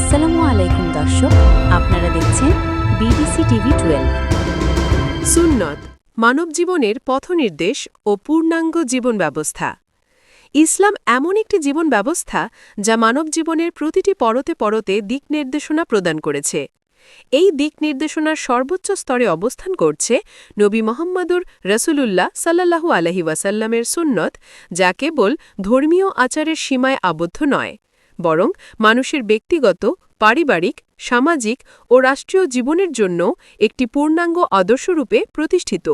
আসসালামু আলাইকুম, দর্শক। আপনারা দেখছেন বিবিসি টিভি টুয়েলভ সুন্নত, মানব জীবনের পথনির্দেশ ও পূর্ণাঙ্গ জীবন ব্যবস্থা। ইসলাম এমন একটি জীবন ব্যবস্থা যা মানব জীবনের প্রতিটি পরতে পরতে দিক নির্দেশনা প্রদান করেছে। এই দিক নির্দেশনার সর্বোচ্চ স্তরে অবস্থান করছে নবী মোহাম্মদুর রসুলুল্লাহ সাল্লাহু আলহি ওয়াসাল্লামের সুন্নত, যা কেবল ধর্মীয় আচারের সীমায় আবদ্ধ নয় বরং মানুষের ব্যক্তিগত, পারিবারিক, সামাজিক ও রাষ্ট্রীয় জীবনের জন্য একটি পূর্ণাঙ্গ আদর্শরূপে প্রতিষ্ঠিত।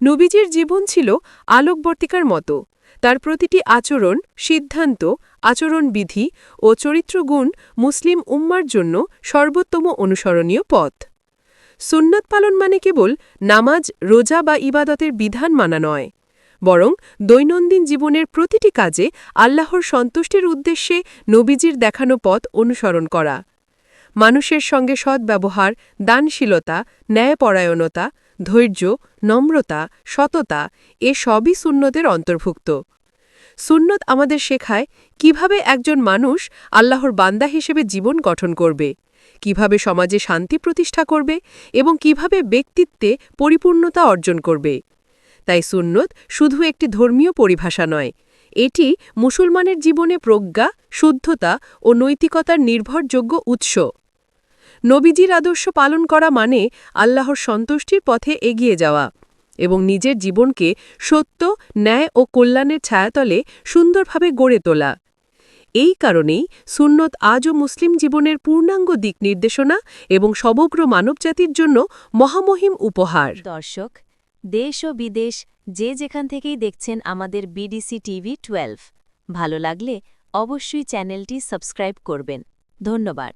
নবীজির জীবন ছিল আলোকবর্তিকার মতো। তার প্রতিটি আচরণ, সিদ্ধান্ত, আচরণবিধি ও চরিত্রগুণ মুসলিম উম্মার জন্য সর্বোত্তম অনুসরণীয় পথ। সুন্নত পালন মানে কেবল নামাজ, রোজা বা ইবাদতের বিধান মানা নয়। বরং দৈনন্দিন জীবনের প্রতিটি কাজে আল্লাহর সন্তুষ্টির উদ্দেশ্যে নবীজির দেখানো পথ অনুসরণ করা। মানুষের সঙ্গে সদ্ব্যবহার, দানশীলতা, ন্যায়পরায়ণতা, ধৈর্য, নম্রতা, সততা, এ সবই সুন্নতের অন্তর্ভুক্ত। সুন্নত আমাদের শেখায় কীভাবে একজন মানুষ আল্লাহর বান্দা হিসেবে জীবন গঠন করবে, কীভাবে সমাজে শান্তি প্রতিষ্ঠা করবে এবং কীভাবে ব্যক্তিত্বে পরিপূর্ণতা অর্জন করবে। তাই সুন্নত শুধু একটি ধর্মীয় পরিভাষা নয়। এটি মুসলমানের জীবনে প্রজ্ঞা, শুদ্ধতা ও নৈতিকতার নির্ভরযোগ্য উৎস। নবীজির আদর্শ পালন করা মানে আল্লাহর সন্তুষ্টির পথে এগিয়ে যাওয়া এবং নিজের জীবনকে সত্য, ন্যায় ও কল্যাণের ছায়াতলে সুন্দরভাবে গড়ে তোলা। এই কারণেই সুন্নত আজও মুসলিম জীবনের পূর্ণাঙ্গ দিক নির্দেশনা এবং সমগ্র মানবজাতির জন্য মহামহিম উপহার। দর্শক দেশ ও বিদেশ যে যেখান থেকেই দেখছেন আমাদের বিডিসি টিভি টুয়েলভ। ভালো লাগলে অবশ্যই চ্যানেলটি সাবস্ক্রাইব করবেন। ধন্যবাদ।